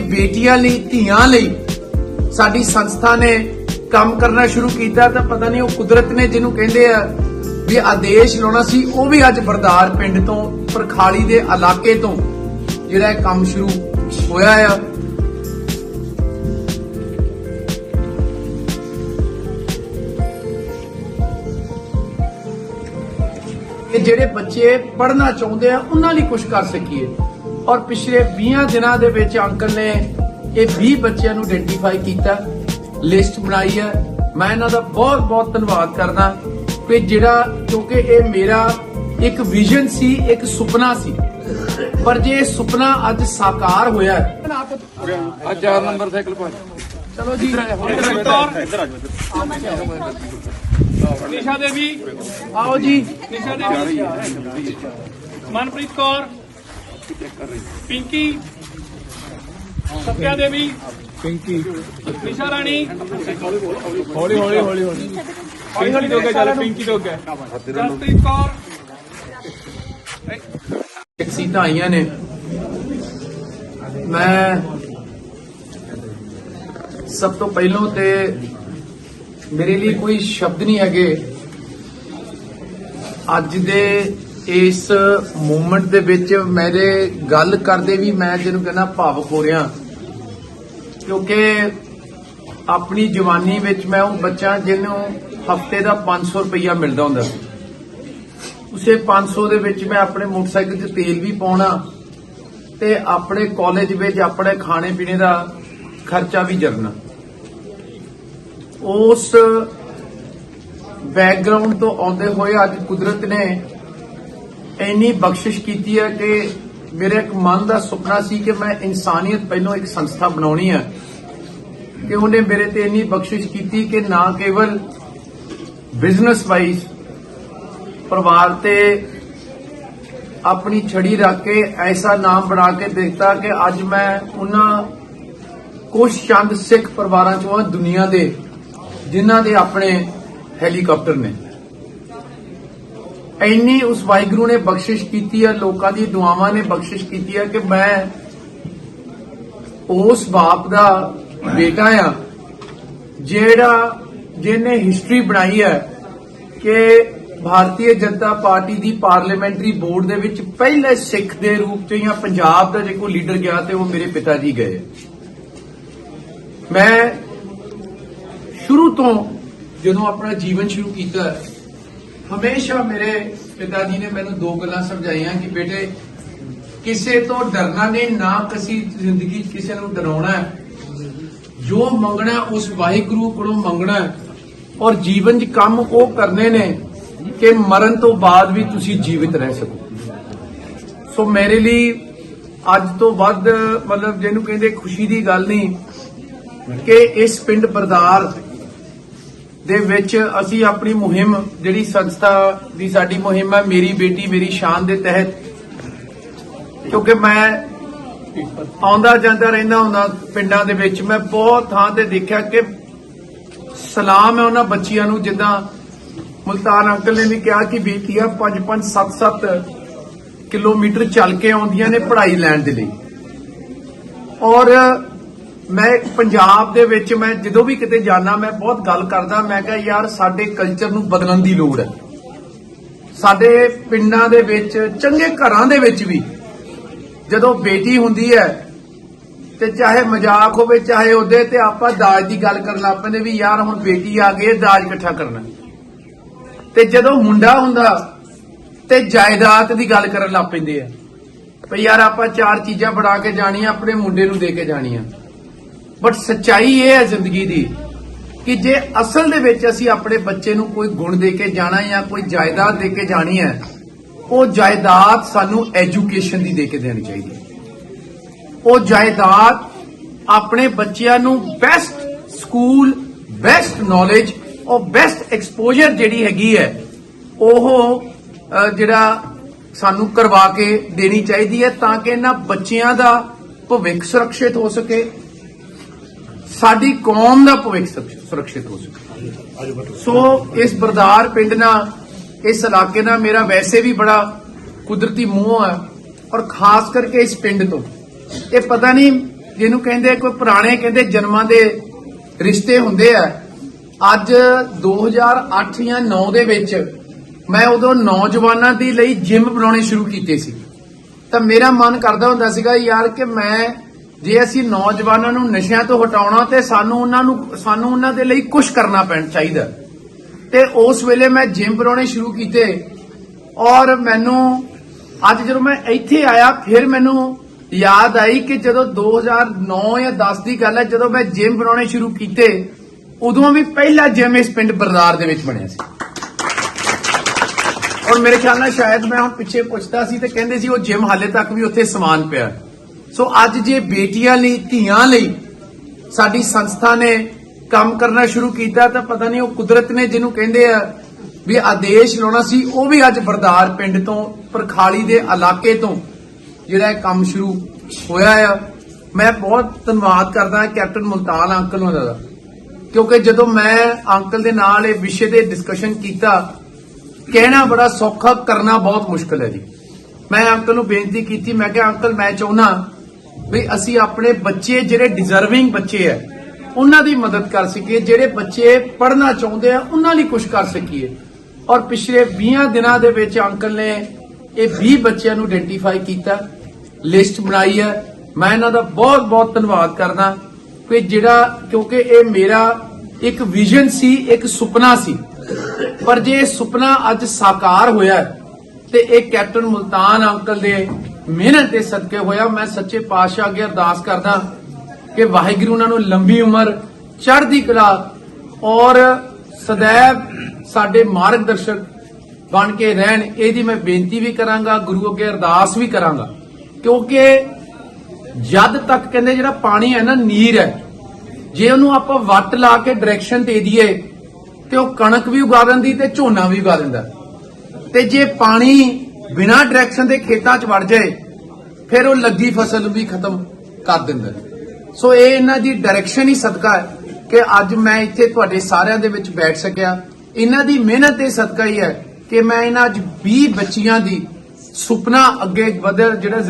ਬੇਟੀਆਂ ਲਈ, ਧੀਆਂ ਲਈ ਸਾਡੀ ਸੰਸਥਾ ਨੇ ਕੰਮ ਕਰਨਾ ਸ਼ੁਰੂ ਕੀਤਾ ਤਾਂ ਪਤਾ ਨਹੀਂ ਉਹ ਕੁਦਰਤ ਨੇ ਜਿਹਨੂੰ ਕਹਿੰਦੇ ਆ ਵੀ ਆਦੇਸ਼ ਲਾਉਣਾ ਸੀ, ਉਹ ਵੀ ਅੱਜ ਬਰਦਾਰ ਪਿੰਡ ਤੋਂ, ਪਰਖਾਲੀ ਦੇ ਇਲਾਕੇ ਤੋਂ ਜਿਹੜਾ ਇਹ ਕੰਮ ਸ਼ੁਰੂ ਹੋਇਆ ਆ। ਕਿ ਜਿਹੜੇ ਬੱਚੇ ਪੜ੍ਹਨਾ ਚਾਹੁੰਦੇ ਆ, ਉਹਨਾਂ ਲਈ ਕੁਝ ਕਰ ਸਕੀਏ। ਔਰ ਪਿਛਲੇ 20 ਦਿਨਾਂ ਦੇ ਵਿੱਚ ਅੰਕਲ ਨੇ ਇਹ 20 ਬੱਚਿਆਂ ਨੂੰ ਆਇਡੈਂਟੀਫਾਈ ਕੀਤਾ ਲਿਸਟ ਬਣਾਈ ਹੈ। ਮੈਂ ਇਹਨਾਂ ਦਾ ਬਹੁਤ ਬਹੁਤ ਧੰਨਵਾਦ ਕਰਦਾ ਕਿ ਜਿਹੜਾ ਕਿਉਂਕਿ ਇਹ ਮੇਰਾ ਇੱਕ ਵਿਜ਼ਨ ਸੀ ਇੱਕ ਸੁਪਨਾ ਸੀ। ਪਰ ਜੇ ਇਹ ਸੁਪਨਾ ਅੱਜ ਸਾਕਾਰ ਹੋਇਆ ਹੈ ਆ ਚਾਰ ਨੰਬਰ ਸਾਈਕਲ ਪਾ ਚਲੋ ਜੀ। ਨਿਸ਼ਾ ਦੇਵੀ। ਆਓ ਜੀ। ਨਿਸ਼ਾ ਦੇਵੀ। ਮਨਪ੍ਰੀਤ ਕੌਰ। ਪਿੰਕੀ ਸਤਿਆ ਦੇਵੀ ਪਿੰਕੀ। ਨਿਸ਼ਾ ਰਾਣੀ। ਹੌਲੀ ਹੌਲੀ ਹੌਲੀ ਹੌਲੀ। ਪਿੰਕੀ ਤੋਂ ਅੱਗੇ ਚੱਲ ਪਿੰਕੀ ਤੋਂ ਅੱਗੇ। ਜਸਪ੍ਰੀਤ ਕੌਰ। ਇੱਕ ਸੀਟਾਂ ਆਈਆਂ ਨੇ। ਮੈਂ ਸਭ ਤੋਂ ਪਹਿਲਾਂ ਤੇ ਮੇਰੇ ਲਈ ਕੋਈ ਸ਼ਬਦ ਨਹੀਂ ਹੈਗੇ। ਅੱਜ ਦੇ ਇਸ ਮੂਮੈਂਟ ਦੇ ਵਿੱਚ ਮੇਰੇ ਗੱਲ ਕਰਦੇ ਵੀ ਮੈਂ ਜਿਹਨੂੰ ਕਹਿੰਦਾ ਭਾਵਕ ਹੋ ਰਿਹਾ। ਕਿਉਂਕਿ ਆਪਣੀ ਜਵਾਨੀ ਵਿੱਚ ਮੈਂ ਉਹ ਬੱਚਾ ਜਿਹਨੂੰ ਹਫ਼ਤੇ ਦਾ 500 ਰੁਪਇਆ ਮਿਲਦਾ ਹੁੰਦਾ ਸੀ। ਉਸੇ 500 ਦੇ ਵਿੱਚ ਮੈਂ ਆਪਣੇ ਮੋਟਰਸਾਈਕਲ 'ਚ ਤੇਲ ਵੀ ਪਾਉਣਾ ਤੇ ਆਪਣੇ ਕਾਲਜ ਵਿੱਚ ਆਪਣੇ ਖਾਣੇ ਪੀਣੇ ਦਾ ਖਰਚਾ ਵੀ ਜਰਨਾ। ਉਸ ਬੈਕਗ੍ਰਾਉਂਡ ਤੋਂ ਆਉਂਦੇ ਹੋਏ ਅੱਜ ਕੁਦਰਤ ਨੇ ਇੰਨੀ ਬਖਸ਼ਿਸ਼ ਕੀਤੀ ਹੈ ਕਿ ਮੇਰੇ ਇੱਕ ਮਨ ਦਾ ਸੁਪਨਾ ਸੀ ਕਿ ਮੈਂ ਇਨਸਾਨੀਅਤ ਪਹਿਲੋਂ ਇੱਕ ਸੰਸਥਾ ਬਣਾਉਣੀ ਹੈ। ਕਿ ਉਹਨੇ ਮੇਰੇ ਤੇ ਇੰਨੀ ਬਖਸ਼ਿਸ਼ ਕੀਤੀ ਕਿ ਨਾ ਕੇਵਲ ਬਿਜ਼ਨਸ ਵਾਈਜ਼ ਪਰਿਵਾਰ ਤੇ ਆਪਣੀ ਛੜੀ ਰੱਖ ਕੇ ਐਸਾ ਨਾਮ ਬਣਾ ਕੇ ਦਿੱਤਾ ਕਿ ਅੱਜ ਮੈਂ ਉਹਨਾਂ ਕੁਝ ਚੰਦ ਸਿੱਖ ਪਰਿਵਾਰਾਂ ਚੋਂ ਹਾਂ ਦੁਨੀਆ ਦੇ, ਜਿਨ੍ਹਾਂ ਦੇ ਆਪਣੇ ਹੈਲੀਕਾਪਟਰ ਨੇ। ਇੰਨੀ ਉਸ ਵਾਹਿਗੁਰੂ ਨੇ ਬਖਸ਼ਿਸ਼ ਕੀਤੀ ਹੈ ਲੋਕਾਂ ਦੀ ਦੁਆਵਾਂ ਨੇ ਬਖਸ਼ਿਸ਼ ਕੀਤੀ ਹੈ ਕਿ ਮੈਂ ਉਸ ਬਾਪ ਦਾ ਬੇਟਾ ਆ, ਜਿਹੜਾ ਜਿਹਨੇ ਹਿਸਟਰੀ ਬਣਾਈ ਹੈ ਕਿ ਭਾਰਤੀ ਜਨਤਾ ਪਾਰਟੀ ਦੀ ਪਾਰਲੀਮੈਂਟਰੀ ਬੋਰਡ ਦੇ ਵਿੱਚ ਪਹਿਲੇ ਸਿੱਖ ਦੇ ਰੂਪ 'ਚ ਜਾਂ ਪੰਜਾਬ ਦਾ ਜੇ ਕੋਈ ਲੀਡਰ ਗਿਆ ਤੇ ਉਹ ਮੇਰੇ ਪਿਤਾ ਜੀ ਗਏ। ਮੈਂ ਸ਼ੁਰੂ ਤੋਂ ਜਦੋਂ ਆਪਣਾ ਜੀਵਨ ਸ਼ੁਰੂ ਕੀਤਾ ਹਮੇਸ਼ਾ ਮੇਰੇ ਪਿਤਾ ਜੀ ਨੇ ਮੈਨੂੰ ਦੋ ਗੱਲਾਂ ਸਮਝਾਈਆਂ ਕਿ ਬੇਟੇ, ਕਿਸੇ ਤੋਂ ਡਰਨਾ ਨਹੀਂ, ਨਾ ਕਸੀ ਜ਼ਿੰਦਗੀ ਕਿਸੇ ਨੂੰ ਡਰਾਉਣਾ ਜੋ ਮੰਗਣਾ ਉਸ ਵਾਹਿਗੁਰੂ ਕੋਲੋਂ ਮੰਗਣਾ ਔਰ ਜੀਵਨ 'ਚ ਕੰਮ ਉਹ ਕਰਨੇ ਨੇ ਕਿ ਮਰਨ ਤੋਂ ਬਾਅਦ ਵੀ ਤੁਸੀਂ ਜੀਵਿਤ ਰਹਿ ਸਕੋ। ਸੋ ਮੇਰੇ ਲਈ ਅੱਜ ਤੋਂ ਵੱਧ, ਮਤਲਬ ਜਿਹਨੂੰ ਕਹਿੰਦੇ ਖੁਸ਼ੀ ਦੀ ਗੱਲ ਨਹੀਂ, ਕਿ ਇਸ ਪਿੰਡ ਬਰਦਾਰ ਦੇ ਵਿੱਚ ਅਸੀਂ ਆਪਣੀ ਮੁਹਿੰਮ, ਜਿਹੜੀ ਸੰਸਥਾ ਦੀ ਸਾਡੀ ਮੁਹਿੰਮ ਹੈ, ਮੇਰੀ ਬੇਟੀ, ਮੇਰੀ ਸ਼ਾਨ ਦੇ ਤਹਿਤ, ਕਿਉਂਕਿ ਮੈਂ ਆਉਂਦਾ ਜਾਂਦਾ ਰਹਿੰਦਾ ਹੁੰਦਾ ਪਿੰਡਾਂ ਦੇ ਵਿੱਚ, ਮੈਂ ਬਹੁਤ ਥਾਂ ਤੇ ਦੇਖਿਆ ਕਿ ਸਲਾਮ ਹੈ ਉਹਨਾਂ ਬੱਚੀਆਂ ਨੂੰ, ਜਿੱਦਾਂ ਮੁਲਤਾਨ ਅੰਕਲ ਨੇ ਵੀ ਕਿਹਾ ਕਿ ਬੇਟੀਆਂ 5 5 7 7 ਕਿਲੋਮੀਟਰ ਚੱਲ ਕੇ ਆਉਂਦੀਆਂ ਨੇ ਪੜ੍ਹਾਈ ਲੈਣ ਦੇ ਲਈ। ਔਰ ਮੈਂ ਪੰਜਾਬ ਦੇ ਵਿੱਚ ਮੈਂ ਜਦੋਂ ਵੀ ਕਿਤੇ ਜਾਣਾ ਮੈਂ ਬਹੁਤ ਗੱਲ ਕਰਦਾ, ਮੈਂ ਕਿਹਾ, ਯਾਰ, ਸਾਡੇ ਕਲਚਰ ਨੂੰ ਬਦਲਣ ਦੀ ਲੋੜ ਹੈ। ਸਾਡੇ ਪਿੰਡਾਂ ਦੇ ਵਿੱਚ, ਚੰਗੇ ਘਰਾਂ ਦੇ ਵਿੱਚ ਵੀ ਜਦੋਂ ਬੇਟੀ ਹੁੰਦੀ ਹੈ ਤੇ ਚਾਹੇ ਮਜ਼ਾਕ ਹੋਵੇ, ਚਾਹੇ ਉਹਦੇ ਤੇ ਆਪਾਂ ਦਾਜ ਦੀ ਗੱਲ ਕਰਨ ਲੱਗ ਪੈਂਦੇ ਵੀ, ਯਾਰ, ਹੁਣ ਬੇਟੀ ਆ ਗਈ ਦਾਜ ਇਕੱਠਾ ਕਰਨਾ ਤੇ ਜਦੋਂ ਮੁੰਡਾ ਹੁੰਦਾ ਤੇ ਜਾਇਦਾਦ ਦੀ ਗੱਲ ਕਰਨ ਲੱਗ ਪੈਂਦੇ ਆ। ਵੀ ਯਾਰ, ਆਪਾਂ ਚਾਰ ਚੀਜ਼ਾਂ ਬਣਾ ਕੇ ਜਾਣੀਆਂ, ਆਪਣੇ ਮੁੰਡੇ ਨੂੰ ਦੇ ਕੇ ਜਾਣੀਆਂ। ਬਟ ਸੱਚਾਈ ਇਹ ਹੈ ਜ਼ਿੰਦਗੀ ਦੀ ਕਿ ਜੇ ਅਸਲ ਦੇ ਵਿੱਚ ਅਸੀਂ ਆਪਣੇ ਬੱਚੇ ਨੂੰ ਕੋਈ ਗੁਣ ਦੇ ਕੇ ਜਾਣਾ ਜਾਂ ਕੋਈ ਜਾਇਦਾਦ ਦੇ ਕੇ ਜਾਣੀ ਹੈ, ਉਹ ਜਾਇਦਾਦ ਸਾਨੂੰ ਐਜੂਕੇਸ਼ਨ ਦੀ ਦੇ ਕੇ ਦੇਣੀ ਚਾਹੀਦੀ ਹੈ। ਉਹ ਜਾਇਦਾਦ ਆਪਣੇ ਬੱਚਿਆਂ ਨੂੰ ਬੈਸਟ ਸਕੂਲ ਬੈਸਟ ਨੌਲੇਜ ਔਰ ਬੈਸਟ ਐਕਸਪੋਜ਼ਰ ਜਿਹੜੀ ਹੈਗੀ ਹੈ, ਉਹ ਜਿਹੜਾ ਸਾਨੂੰ ਕਰਵਾ ਕੇ ਦੇਣੀ ਚਾਹੀਦੀ ਹੈ ਤਾਂ ਕਿ ਇਹਨਾਂ ਬੱਚਿਆਂ ਦਾ ਭਵਿੱਖ ਸੁਰੱਖਿਅਤ ਹੋ ਸਕੇ ਸਾਡੀ ਕੌਮ ਦਾ ਭਵਿੱਖ ਸੁਰੱਖਿਅਤ ਹੋ ਸਕੇ। ਸੋ ਇਸ ਬਰਦਾਰ ਪਿੰਡ ਨਾਲ, ਇਸ ਇਲਾਕੇ ਨਾਲ ਮੇਰਾ ਵੈਸੇ ਵੀ ਬੜਾ ਕੁਦਰਤੀ ਮੂੰਹ ਹੈ ਔਰ ਖਾਸ ਕਰਕੇ ਇਸ ਪਿੰਡ ਤੋਂ। ਇਹ ਪਤਾ ਨਹੀਂ ਜਿਹਨੂੰ ਕਹਿੰਦੇ ਕੋਈ ਪੁਰਾਣੇ ਕਹਿੰਦੇ ਜਨਮਾਂ ਦੇ ਰਿਸ਼ਤੇ ਹੁੰਦੇ ਆ। ਅੱਜ 2008 ਜਾਂ 9 ਦੇ ਵਿੱਚ ਮੈਂ ਉਦੋਂ ਨੌਜਵਾਨਾਂ ਦੇ ਲਈ ਜਿਮ ਬਣਾਉਣੇ ਸ਼ੁਰੂ ਕੀਤੇ ਸੀ। ਤਾਂ ਮੇਰਾ ਮਨ ਕਰਦਾ ਹੁੰਦਾ ਸੀਗਾ ਯਾਰ ਕਿ ਮੈਂ ਜੇ ਅਸੀਂ ਨੌਜਵਾਨਾਂ ਨੂੰ ਨਸ਼ਿਆਂ ਤੋਂ ਹਟਾਉਣਾ ਤੇ ਸਾਨੂੰ ਉਹਨਾਂ ਨੂੰ, ਸਾਨੂੰ ਉਹਨਾਂ ਦੇ ਲਈ ਕੁਝ ਕਰਨਾ ਪੈਣ ਚਾਹੀਦਾ। ਤੇ ਉਸ ਵੇਲੇ ਮੈਂ ਜਿਮ ਬਣਾਉਣੇ ਸ਼ੁਰੂ ਕੀਤੇ ਔਰ ਮੈਨੂੰ ਅੱਜ ਜਦੋਂ ਮੈਂ ਇੱਥੇ ਆਇਆ, ਫਿਰ ਮੈਨੂੰ ਯਾਦ ਆਈ ਕਿ ਜਦੋਂ 2009 ਜਾਂ 10 ਦੀ ਗੱਲ ਹੈ, ਜਦੋਂ ਮੈਂ ਜਿਮ ਬਣਾਉਣੇ ਸ਼ੁਰੂ ਕੀਤੇ, ਉਦੋਂ ਵੀ ਪਹਿਲਾ ਜਿਮ ਇਸ ਪਿੰਡ ਬਰਦਾਰ ਦੇ ਵਿੱਚ ਬਣਿਆ ਸੀ। ਔਰ ਮੇਰੇ ਖਿਆਲ ਨਾਲ ਸ਼ਾਇਦ ਮੈਂ ਹੁਣ ਪਿੱਛੇ ਪੁੱਛਦਾ ਸੀ ਤੇ ਕਹਿੰਦੇ ਸੀ ਉਹ ਜਿਮ ਹਾਲੇ ਤੱਕ ਵੀ ਉੱਥੇ ਸਮਾਨ ਪਿਆ। ਸੋ ਅੱਜ ਜੇ ਬੇਟੀਆਂ ਲਈ, ਧੀਆਂ ਲਈ ਸਾਡੀ ਸੰਸਥਾ ਨੇ ਕੰਮ ਕਰਨਾ ਸ਼ੁਰੂ ਕੀਤਾ, ਤਾਂ ਪਤਾ ਨਹੀਂ ਉਹ ਕੁਦਰਤ ਨੇ ਜਿਹਨੂੰ ਕਹਿੰਦੇ ਆ ਵੀ ਆਦੇਸ਼ ਲਾਉਣਾ ਸੀ, ਉਹ ਵੀ ਅੱਜ ਬਰਦਾਰ ਪਿੰਡ ਤੋਂ, ਪਰਖਾਲੀ ਦੇ ਇਲਾਕੇ ਤੋਂ ਜਿਹੜਾ ਇਹ ਕੰਮ ਸ਼ੁਰੂ ਹੋਇਆ ਆ। ਮੈਂ ਬਹੁਤ ਧੰਨਵਾਦ ਕਰਦਾ ਕੈਪਟਨ ਮੁਲਤਾਨ ਅੰਕਲ ਹੋਣਾ ਦਾ ਕਿਉਂਕਿ ਜਦੋਂ ਮੈਂ ਅੰਕਲ ਦੇ ਨਾਲ ਇਹ ਵਿਸ਼ੇ ਤੇ ਡਿਸਕਸ਼ਨ ਕੀਤਾ, ਕਹਿਣਾ ਬੜਾ ਸੌਖਾ, ਕਰਨਾ ਬਹੁਤ ਮੁਸ਼ਕਲ ਹੈ ਜੀ। ਮੈਂ ਅੰਕਲ ਨੂੰ ਬੇਨਤੀ ਕੀਤੀ, ਮੈਂ ਕਿਹਾ, ਅੰਕਲ, ਮੈਂ ਚਾਹੁੰਦਾ ਵੀ ਅਸੀਂ ਆਪਣੇ ਬੱਚੇ ਜਿਹੜੇ ਡਿਜ਼ਰਵਿੰਗ ਬੱਚੇ ਆ ਉਹਨਾਂ ਦੀ ਮਦਦ ਕਰ ਸਕੀਏ, ਜਿਹੜੇ ਬੱਚੇ ਪੜ੍ਹਨਾ ਚਾਹੁੰਦੇ ਆ, ਉਹਨਾਂ ਲਈ ਕੁਝ ਕਰ ਸਕੀਏ। ਔਰ ਪਿਛਲੇ 20 ਦਿਨਾਂ ਦੇ ਵਿੱਚ ਅੰਕਲ ਨੇ ਇਹ 20 ਬੱਚਿਆਂ ਨੂੰ ਆਇਡੈਂਟੀਫਾਈ ਕੀਤਾ ਲਿਸਟ ਬਣਾਈ ਹੈ ਮੈਂ ਇਹਨਾਂ ਦਾ ਬਹੁਤ ਬਹੁਤ ਧੰਨਵਾਦ ਕਰਦਾ ਕਿ ਜਿਹੜਾ, ਕਿਉਂਕਿ ਇਹ ਮੇਰਾ ਇੱਕ ਵਿਜ਼ਨ ਸੀ, ਇੱਕ ਸੁਪਨਾ ਸੀ। ਪਰ ਜੇ ਇਹ ਸੁਪਨਾ ਅੱਜ ਸਾਕਾਰ ਹੋਇਆ ਤੇ ਇਹ ਕੈਪਟਨ ਮੁਲਤਾਨ ਅੰਕਲ ਦੇ ਮਿਹਨਤ ਦੇ ਸਦਕੇ ਹੋਇਆ, ਮੈਂ ਸੱਚੇ ਪਾਤਸ਼ਾਹ ਅੱਗੇ ਅਰਦਾਸ ਕਰਦਾ ਕਿ ਵਾਹਿਗੁਰੂ ਉਹਨਾਂ ਨੂੰ ਲੰਬੀ ਉਮਰ ਚੜ੍ਹਦੀ ਕਲਾ ਔਰ ਸदैव ਸਾਡੇ ਮਾਰਗਦਰਸ਼ਕ ਬਣ ਕੇ ਰਹਿਣ, ਇਹਦੀ ਮੈਂ ਬੇਨਤੀ ਵੀ ਕਰਾਂਗਾ, ਗੁਰੂ ਅੱਗੇ ਅਰਦਾਸ ਵੀ ਕਰਾਂਗਾ। ਕਿਉਂਕਿ ਜਦ ਤੱਕ ਕਹਿੰਦੇ ਜਿਹੜਾ ਪਾਣੀ ਹੈ ਨਾ, ਨੀਰ ਹੈ, ਜੇ ਉਹਨੂੰ ਆਪਾਂ ਵੱਟ ਲਾ ਕੇ ਡਾਇਰੈਕਸ਼ਨ ਦੇ ਦਈਏ, ਤੇ ਉਹ ਕਣਕ ਵੀ ਉਗਾ ਦਿੰਦੀ ਤੇ ਝੋਨਾ ਵੀ ਉਗਾ ਦਿੰਦਾ। ਤੇ ਜੇ ਪਾਣੀ ਬਿਨਾਂ ਡਾਇਰੈਕਸ਼ਨ ਦੇ ਖੇਤਾਂ 'ਚ ਵੜ ਜਾਏ, ਫਿਰ ਉਹ ਲੱਗੀ ਫਸਲ ਵੀ ਖਤਮ ਕਰ ਦਿੰਦਾ ਸੋ ਇਹ ਇਹਨਾਂ ਦੀ ਡਾਇਰੈਕਸ਼ਨ ਹੀ ਸਦਕਾ ਹੈ ਕਿ ਅੱਜ ਮੈਂ ਇੱਥੇ ਤੁਹਾਡੇ ਸਾਰਿਆਂ ਦੇ ਵਿੱਚ ਬੈਠ ਸਕਿਆ। ਇਹਨਾਂ ਦੀ ਮਿਹਨਤ ਦੇ ਸਦਕਾ ਹੀ ਹੈ ਕਿ ਮੈਂ ਇਹਨਾਂ ਅੱਜ 20 ਬੱਚੀਆਂ ਦੀ ਸੁਪਨਾ ਅੱਗੇ ਵਧਿਆ ਜਿਹੜਾ